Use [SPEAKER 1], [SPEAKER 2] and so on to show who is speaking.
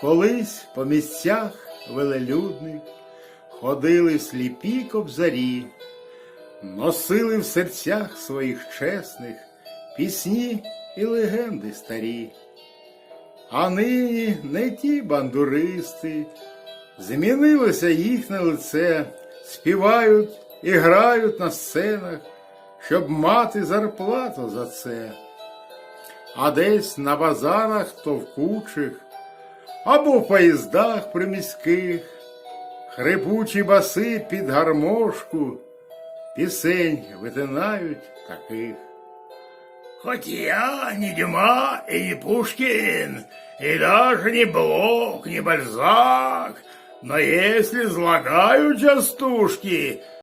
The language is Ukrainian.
[SPEAKER 1] Колись по місцях велелюдних ходили сліпі кобзарі, носили в серцях своїх чесних пісні і легенди старі. А нині не ті бандуристи, змінилося їхнє лице, співають і грають на сценах, щоб мати зарплату за це. А десь на базарах товкучих або в поїздах приміських, хрипучі баси під гармошку, пісень витинають таких.
[SPEAKER 2] Хоть я не Дюма и не Пушкин, и даже не Блок, не Бальзак, но если излагаю частушки,